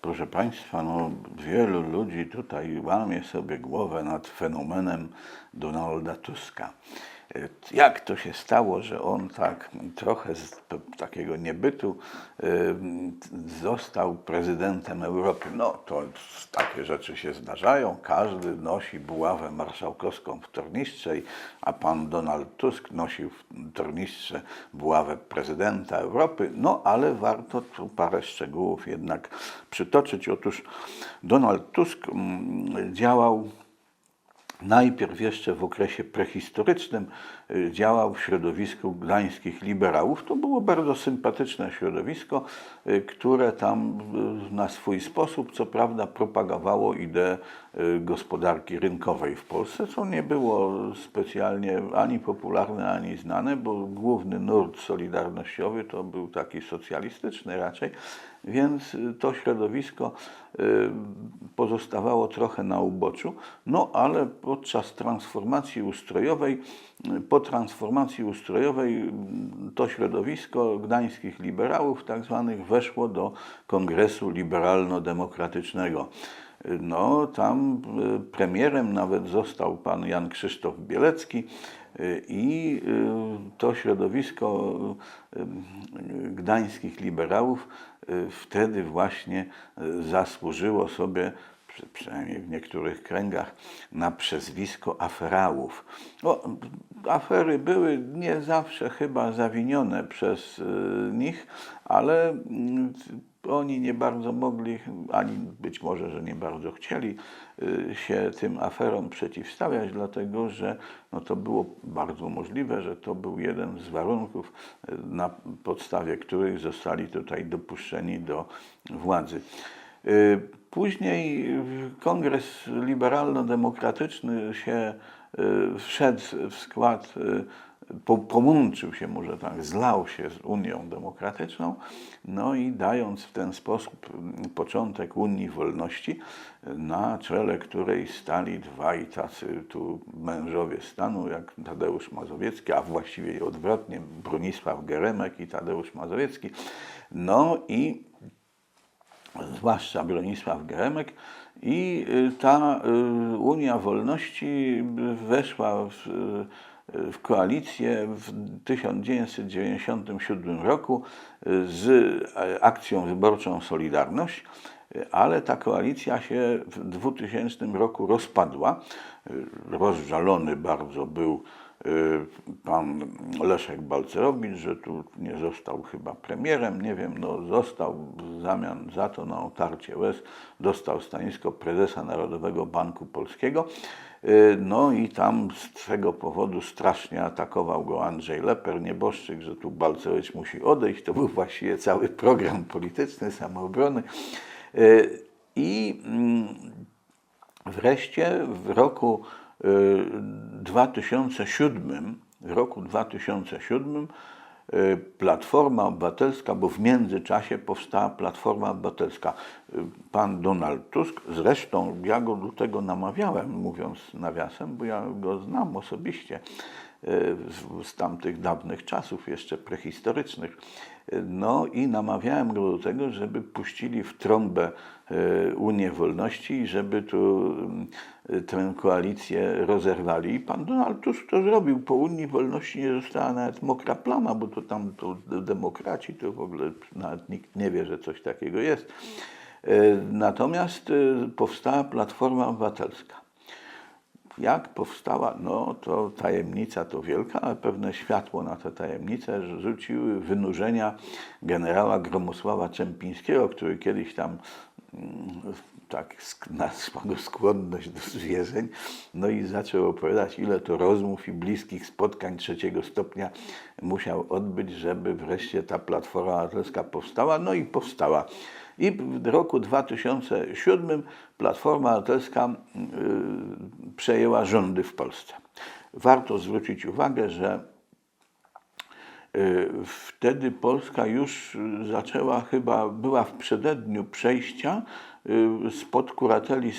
Proszę Państwa, no, wielu ludzi tutaj łamie sobie głowę nad fenomenem Donalda Tuska. E, Jak to się stało, że on tak trochę z takiego niebytu e, został prezydentem Europy? No to takie rzeczy się zdarzają. Każdy nosi buławę marszałkowską w tornistrze, a pan Donald Tusk nosił w tornistrze buławę prezydenta Europy. No ale warto tu parę szczegółów jednak przytoczyć. Otóż Donald Tusk mm, działał Najpierw jeszcze w okresie prehistorycznym y, działał w środowisku gdańskich liberałów. To było bardzo sympatyczne środowisko, y, które tam y, na swój sposób, co prawda, propagowało ideę gospodarki rynkowej w Polsce, co nie było specjalnie ani popularne, ani znane, bo główny nurt solidarnościowy to był taki socjalistyczny raczej, więc y, to środowisko y, pozostawało trochę na uboczu, no ale podczas transformacji ustrojowej, y, po transformacji ustrojowej to środowisko gdańskich liberałów tak zwanych weszło do Kongresu Liberalno-Demokratycznego. No, tam y, premierem nawet został pan Jan Krzysztof Bielecki y, i y, to środowisko gdańskich liberałów wtedy właśnie zasłużyło sobie, przy- przynajmniej w niektórych kręgach, na przezwisko aferałów. No, afery były nie zawsze chyba zawinione przez nich, ale mm, oni nie bardzo mogli, ani być może, że nie bardzo chcieli y, się tym aferom przeciwstawiać, dlatego że no, to było bardzo możliwe, że to był jeden z warunków, y, na podstawie których zostali tutaj dopuszczeni do władzy. Y, Później Kongres Liberalno-Demokratyczny się wszedł w skład, po, połączył się może tak, zlał się z Unią Demokratyczną, no i dając w ten sposób początek Unii Wolności, na czele której stali dwaj tacy tu mężowie stanu, jak Tadeusz Mazowiecki, a właściwie odwrotnie, Bronisław Geremek i Tadeusz Mazowiecki. No i zwłaszcza Bronisław Geremek. I ta y, Unia Wolności weszła w, w koalicję w 1997 roku y, z e, akcją wyborczą Solidarność, y, ale ta koalicja się w 2000 roku rozpadła. Rozżalony bardzo był pan Leszek Balcerowicz, że tu nie został chyba premierem, nie wiem, no został w zamian za to na otarcie łez, dostał stanowisko prezesa Narodowego Banku Polskiego. Y, No i tam z tego powodu strasznie atakował go Andrzej Leper, nieboszczyk, że tu Balcerowicz musi odejść. To był właściwie cały program polityczny samoobrony. Y, I mm, Wreszcie w roku y, 2007, w roku 2007 y, Platforma Obywatelska, bo w międzyczasie powstała Platforma Obywatelska. Y, Pan Donald Tusk, zresztą ja go do tego namawiałem, mówiąc nawiasem, bo ja go znam osobiście y, z, z tamtych dawnych czasów, jeszcze prehistorycznych. Y, No i namawiałem go do tego, żeby puścili w trąbę y, Unię Wolności i żeby tu y, tę koalicję rozerwali. I pan Donald Tusk to zrobił. Po Unii Wolności nie została nawet mokra plama, bo to tam to demokraci, to w ogóle nawet nikt nie wie, że coś takiego jest. Y, Natomiast y, powstała Platforma Obywatelska. Jak powstała, no to tajemnica to wielka, ale pewne światło na tę tajemnicę rzuciły wynurzenia generała Gromosława Czempińskiego, który kiedyś tam mm, tak nazwał go skłonność do zwierzeń, no i zaczął opowiadać, ile to rozmów i bliskich spotkań trzeciego stopnia musiał odbyć, żeby wreszcie ta Platforma Obywatelska powstała, no i powstała. I w roku 2007 Platforma Obywatelska y, przejęła rządy w Polsce. Warto zwrócić uwagę, że y, wtedy Polska już zaczęła chyba, była w przededniu przejścia y, spod kurateli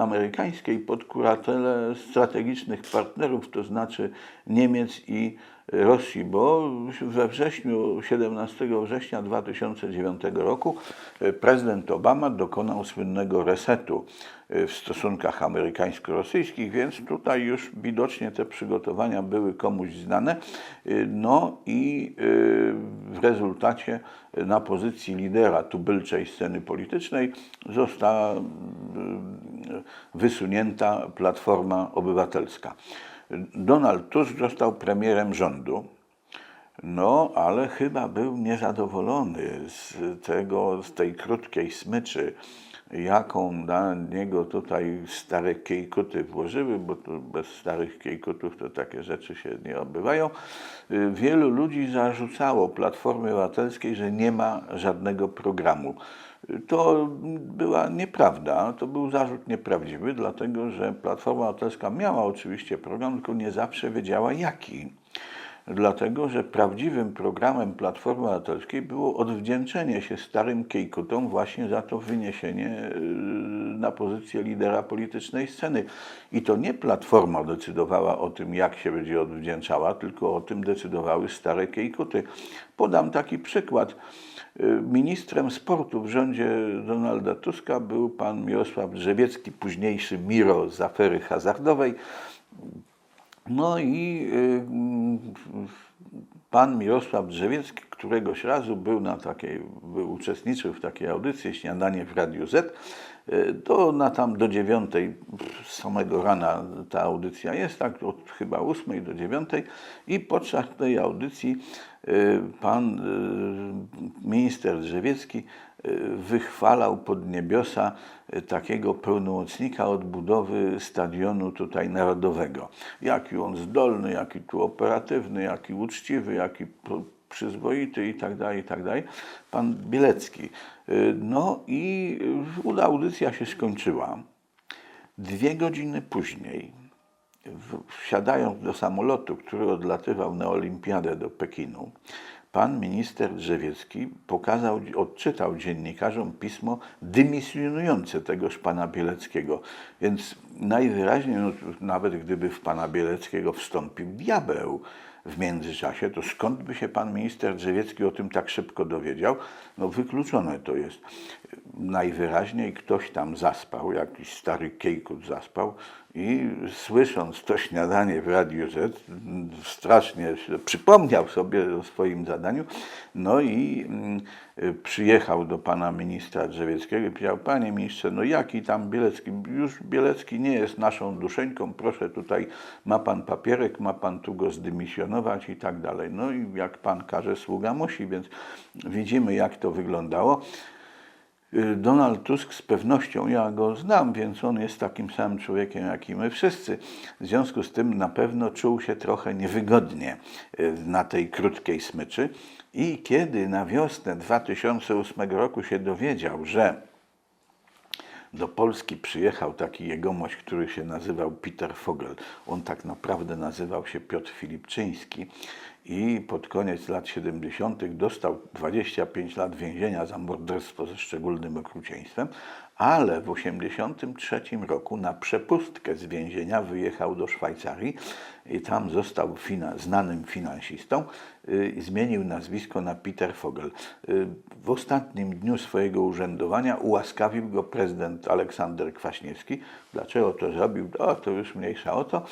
amerykańskiej, pod kuratelę strategicznych partnerów, to znaczy Niemiec i Rosji, bo we wrześniu, 17 września 2009 roku y, prezydent Obama dokonał słynnego resetu y, w stosunkach amerykańsko-rosyjskich, więc tutaj już widocznie te przygotowania były komuś znane. Y, No i w rezultacie na pozycji lidera tubylczej sceny politycznej została wysunięta Platforma Obywatelska. Donald Tusk został premierem rządu. No, ale chyba był niezadowolony z tego, z tej krótkiej smyczy, jaką na niego tutaj stare kiejkuty włożyły, bo to bez starych kiejkutów to takie rzeczy się nie odbywają. Wielu ludzi zarzucało Platformie Obywatelskiej, że nie ma żadnego programu. To była nieprawda, to był zarzut nieprawdziwy, dlatego że Platforma Obywatelska miała oczywiście program, tylko nie zawsze wiedziała jaki dlatego że prawdziwym programem Platformy Obywatelskiej było odwdzięczenie się starym kiejkutom właśnie za to wyniesienie yy, na pozycję lidera politycznej sceny. I to nie Platforma decydowała o tym, jak się będzie odwdzięczała, tylko o tym decydowały stare kiejkuty. Podam taki przykład. Yy, Ministrem sportu w rządzie Donalda Tuska był pan Mirosław Drzewiecki, późniejszy Miro z afery hazardowej. No i y, pan Mirosław Drzewiecki któregoś razu był na takiej, był, uczestniczył w takiej audycji Śniadanie w Radiu Z. To na tam do dziewiątej, samego rana ta audycja jest, tak od chyba ósmej do dziewiątej i podczas tej audycji y, pan y, minister Drzewiecki y, wychwalał pod niebiosa takiego pełnomocnika odbudowy stadionu tutaj narodowego. Jaki on zdolny, jaki tu operatywny, jaki uczciwy, jaki przyzwoity i tak dalej, i tak dalej. Pan Bielecki. Y, No i y, audycja się skończyła. Dwie godziny później, wsiadając do samolotu, który odlatywał na olimpiadę do Pekinu, pan minister Drzewiecki pokazał, odczytał dziennikarzom pismo dymisjonujące tegoż pana Bieleckiego. Więc najwyraźniej, no, nawet gdyby w pana Bieleckiego wstąpił diabeł, w międzyczasie, to skąd by się pan minister Drzewiecki o tym tak szybko dowiedział? No wykluczone to jest. Najwyraźniej ktoś tam zaspał, jakiś stary kiejkut zaspał i słysząc to śniadanie w Radiu Z, strasznie przypomniał sobie o swoim zadaniu, no i mm, przyjechał do pana ministra Drzewieckiego i powiedział, panie ministrze, no jaki tam Bielecki, już Bielecki nie jest naszą duszeńką, proszę tutaj, ma pan papierek, ma pan tu go zdymisjonować i tak dalej. No i jak pan każe, sługa musi, więc widzimy jak to wyglądało. Y, Donald Tusk z pewnością, ja go znam, więc on jest takim samym człowiekiem jak i my wszyscy. W związku z tym na pewno czuł się trochę niewygodnie y, na tej krótkiej smyczy. I kiedy na wiosnę 2008 roku się dowiedział, że do Polski przyjechał taki jegomość, który się nazywał Peter Fogel. On tak naprawdę nazywał się Piotr Filipczyński i pod koniec lat 70. dostał 25 lat więzienia za morderstwo ze szczególnym okrucieństwem, ale w 83 roku na przepustkę z więzienia wyjechał do Szwajcarii i tam został znanym finansistą y, zmienił nazwisko na Peter Fogel. Y, W ostatnim dniu swojego urzędowania ułaskawił go prezydent Aleksander Kwaśniewski. Dlaczego to zrobił? O, to już mniejsza o to.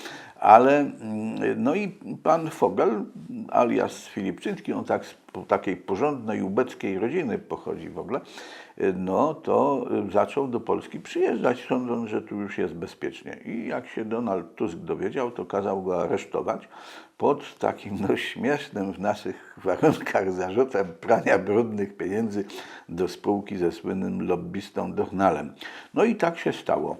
Ale mm, no i pan Fogel, alias Filipczyński, on tak z takiej porządnej ubeckiej rodziny pochodzi w ogóle, y, no to y, zaczął do Polski przyjeżdżać, sądząc, że tu już jest bezpiecznie. I jak się Donald Tusk dowiedział, to kazał go aresztować pod takim no, śmiesznym w naszych warunkach zarzutem prania brudnych pieniędzy do spółki ze słynnym lobbystą Dornalem. No i tak się stało.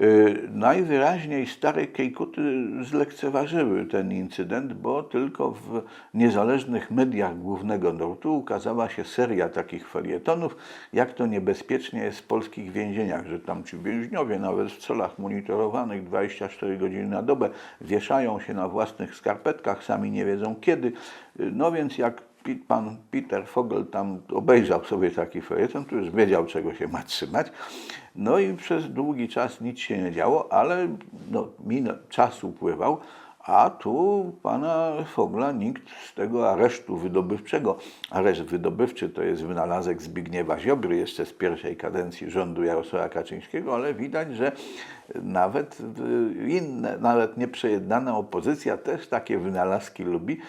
Y, Najwyraźniej stare Kejkuty zlekceważyły ten incydent, bo tylko w niezależnych mediach głównego nurtu ukazała się seria takich felietonów, jak to niebezpiecznie jest w polskich więzieniach, że tam ci więźniowie nawet w celach monitorowanych 24 godziny na dobę wieszają się na własnych skarpetkach, sami nie wiedzą kiedy. Y, No więc jak pan Peter Fogel tam obejrzał sobie taki felieton, to już wiedział, czego się ma trzymać. No i przez długi czas nic się nie działo, ale no, min- czas upływał, a tu pana Fogla nikt z tego aresztu wydobywczego, areszt wydobywczy to jest wynalazek Zbigniewa Ziobry jeszcze z pierwszej kadencji rządu Jarosława Kaczyńskiego, ale widać, że nawet inne, nawet nieprzejednana opozycja też takie wynalazki lubi.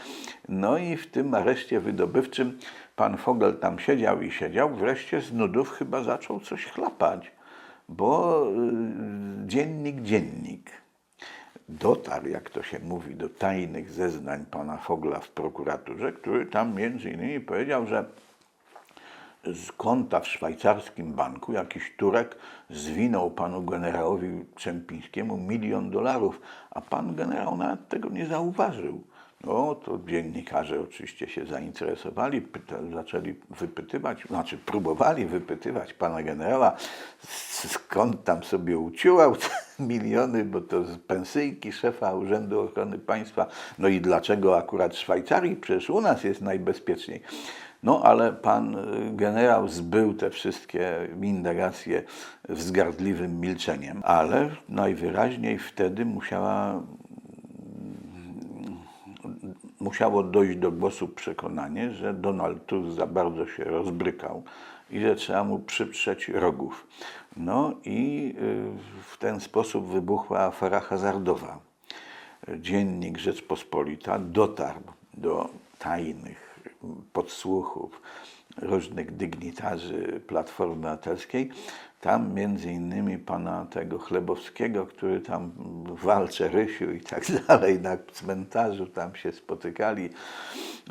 No i w tym areszcie wydobywczym pan Fogel tam siedział i siedział, wreszcie z nudów chyba zaczął coś chlapać, bo y, dziennik, dziennik dotarł, jak to się mówi, do tajnych zeznań pana Fogla w prokuraturze, który tam między innymi powiedział, że z konta w szwajcarskim banku jakiś Turek zwinął panu generałowi Czempińskiemu milion dolarów, a pan generał nawet tego nie zauważył. No to dziennikarze oczywiście się zainteresowali, pyta, zaczęli wypytywać, znaczy próbowali wypytywać pana generała, skąd tam sobie uciułał te miliony, bo to z pensyjki szefa Urzędu Ochrony Państwa, no i dlaczego akurat w Szwajcarii, przecież u nas jest najbezpieczniej. No ale pan y, generał zbył te wszystkie indagacje wzgardliwym milczeniem, ale najwyraźniej wtedy musiała musiało dojść do głosu przekonanie, że Donald Tusk za bardzo się rozbrykał i że trzeba mu przyprzeć rogów. No i y, w ten sposób wybuchła afera hazardowa. Dziennik Rzeczpospolita dotarł do tajnych podsłuchów różnych dygnitarzy Platformy Obywatelskiej. Tam między innymi pana tego Chlebowskiego, który tam walcze Rysiu i tak dalej, na cmentarzu tam się spotykali,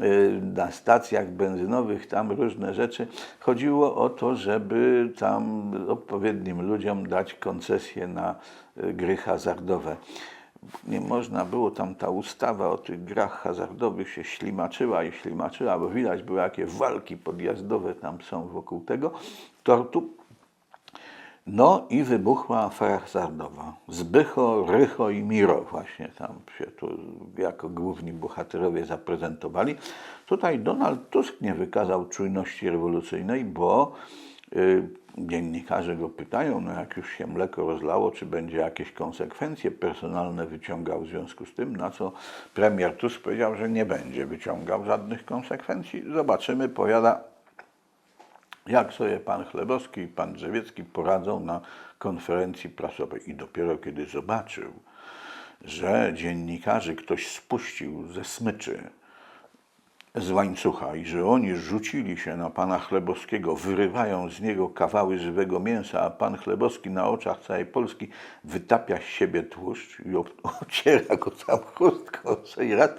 y, na stacjach benzynowych, tam różne rzeczy. Chodziło o to, żeby tam odpowiednim ludziom dać koncesję na y, gry hazardowe nie można było, tam ta ustawa o tych grach hazardowych się ślimaczyła i ślimaczyła, bo widać było, jakie walki podjazdowe tam są wokół tego tortu. No i wybuchła afera hazardowa. Zbycho, Rycho i Miro właśnie tam się tu jako główni bohaterowie zaprezentowali. Tutaj Donald Tusk nie wykazał czujności rewolucyjnej, bo dziennikarze go pytają, no jak już się mleko rozlało, czy będzie jakieś konsekwencje personalne wyciągał w związku z tym, na co premier Tusk powiedział, że nie będzie wyciągał żadnych konsekwencji. Zobaczymy, powiada, jak sobie pan Chlebowski i pan Drzewiecki poradzą na konferencji prasowej. I dopiero kiedy zobaczył, że dziennikarzy ktoś spuścił ze smyczy, z łańcucha i że oni rzucili się na pana Chlebowskiego, wyrywają z niego kawały żywego mięsa, a pan Chlebowski na oczach całej Polski wytapia z siebie tłuszcz i ociera go tam chustką raz,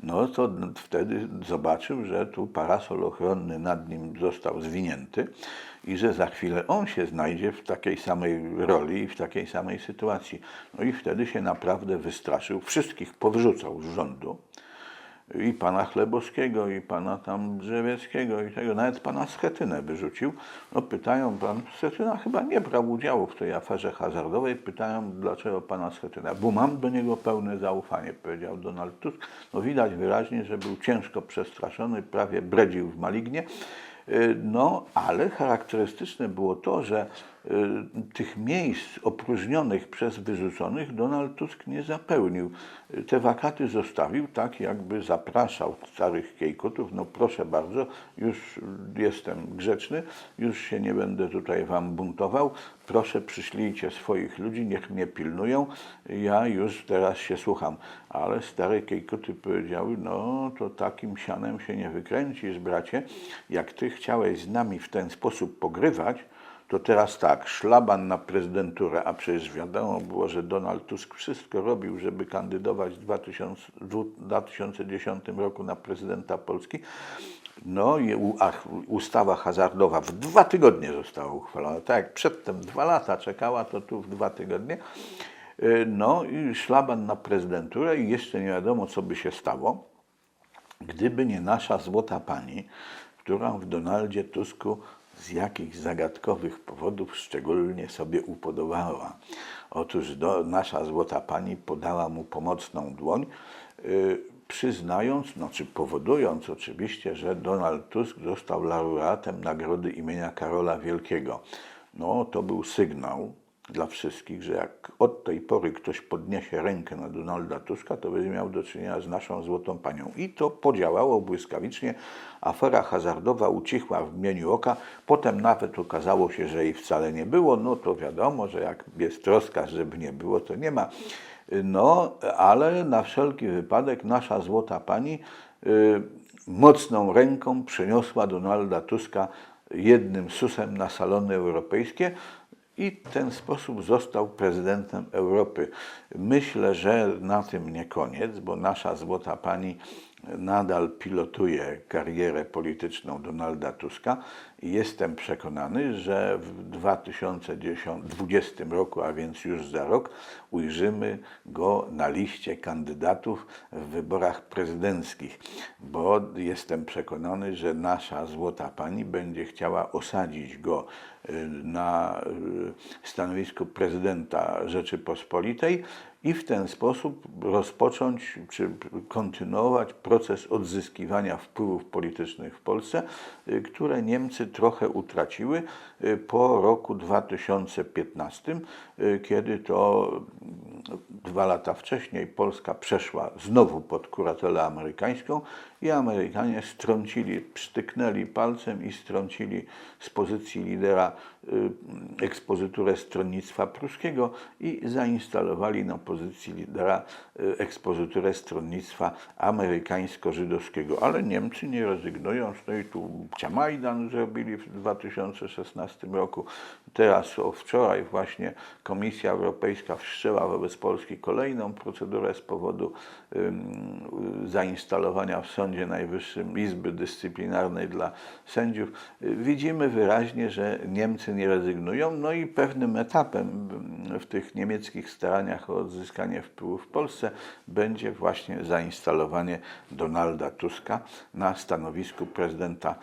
no to wtedy zobaczył, że tu parasol ochronny nad nim został zwinięty i że za chwilę on się znajdzie w takiej samej roli i w takiej samej sytuacji. No i wtedy się naprawdę wystraszył, wszystkich powrzucał z rządu i pana Chlebowskiego, i pana tam Drzewieckiego, i tego, nawet pana Schetynę wyrzucił. No pytają, pan Schetyna chyba nie brał udziału w tej aferze hazardowej, pytają, dlaczego pana Schetyna, bo mam do niego pełne zaufanie, powiedział Donald Tusk. No widać wyraźnie, że był ciężko przestraszony, prawie bredził w malignie. Y, No, ale charakterystyczne było to, że tych miejsc opróżnionych przez wyrzuconych Donald Tusk nie zapełnił. Y, Te wakaty zostawił tak, jakby zapraszał starych kiejkutów. No proszę bardzo, już jestem grzeczny, już się nie będę tutaj wam buntował. Proszę przyślijcie swoich ludzi, niech mnie pilnują. Ja już teraz się słucham. Ale stare kiejkuty powiedziały, no to takim sianem się nie wykręcisz, bracie. Jak ty chciałeś z nami w ten sposób pogrywać, to teraz tak, szlaban na prezydenturę, a przecież wiadomo było, że Donald Tusk wszystko robił, żeby kandydować w 2000, w 2010 roku na prezydenta Polski. No i ustawa hazardowa w dwa tygodnie została uchwalona. Tak jak przedtem dwa lata czekała, to tu w dwa tygodnie. Y, No i szlaban na prezydenturę i jeszcze nie wiadomo, co by się stało, gdyby nie nasza złota pani, która w Donaldzie Tusku z jakichś zagadkowych powodów szczególnie sobie upodobała. Otóż do, nasza złota pani podała mu pomocną dłoń, y, przyznając, znaczy powodując oczywiście, że Donald Tusk został laureatem nagrody imienia Karola Wielkiego. No to był sygnał dla wszystkich, że jak od tej pory ktoś podniesie rękę na Donalda Tuska, to będzie miał do czynienia z naszą złotą panią. I to podziałało błyskawicznie. Afera hazardowa ucichła w mgnieniu oka. Potem nawet okazało się, że jej wcale nie było. No to wiadomo, że jak jest troska, żeby nie było, to nie ma. No, ale na wszelki wypadek nasza złota pani y, mocną ręką przeniosła Donalda Tuska jednym susem na salony europejskie i w ten sposób został prezydentem Europy. Myślę, że na tym nie koniec, bo nasza złota pani nadal pilotuje karierę polityczną Donalda Tuska jestem przekonany, że w 2020 roku, a więc już za rok, ujrzymy go na liście kandydatów w wyborach prezydenckich, bo jestem przekonany, że nasza złota pani będzie chciała osadzić go y, na y, stanowisku prezydenta Rzeczypospolitej i w ten sposób rozpocząć czy kontynuować proces odzyskiwania wpływów politycznych w Polsce, y, które Niemcy trochę utraciły y, po roku 2015, y, kiedy to mm, dwa lata wcześniej Polska przeszła znowu pod kuratelę amerykańską i Amerykanie strącili, przytyknęli palcem i strącili z pozycji lidera ekspozyturę stronnictwa pruskiego i zainstalowali na pozycji lidera y, ekspozyturę stronnictwa amerykańsko-żydowskiego. Ale Niemcy nie rezygnują, no i tu Majdan zrobili w 2016 roku. Teraz o wczoraj właśnie Komisja Europejska wszczęła wobec Polski kolejną procedurę z powodu ym, zainstalowania w Sądzie Najwyższym Izby Dyscyplinarnej dla sędziów. Y, Widzimy wyraźnie, że Niemcy nie rezygnują, no i pewnym etapem w tych niemieckich staraniach o odzyskanie wpływów w Polsce będzie właśnie zainstalowanie Donalda Tuska na stanowisku prezydenta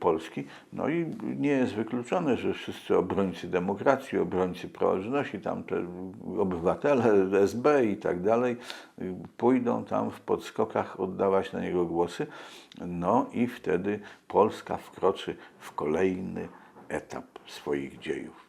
Polski. No i nie jest wykluczone, że wszyscy obrońcy demokracji, obrońcy praworządności, tam te obywatele, SB i tak dalej, pójdą tam w podskokach oddawać na niego głosy. No i wtedy Polska wkroczy w kolejny etap swoich dziejów.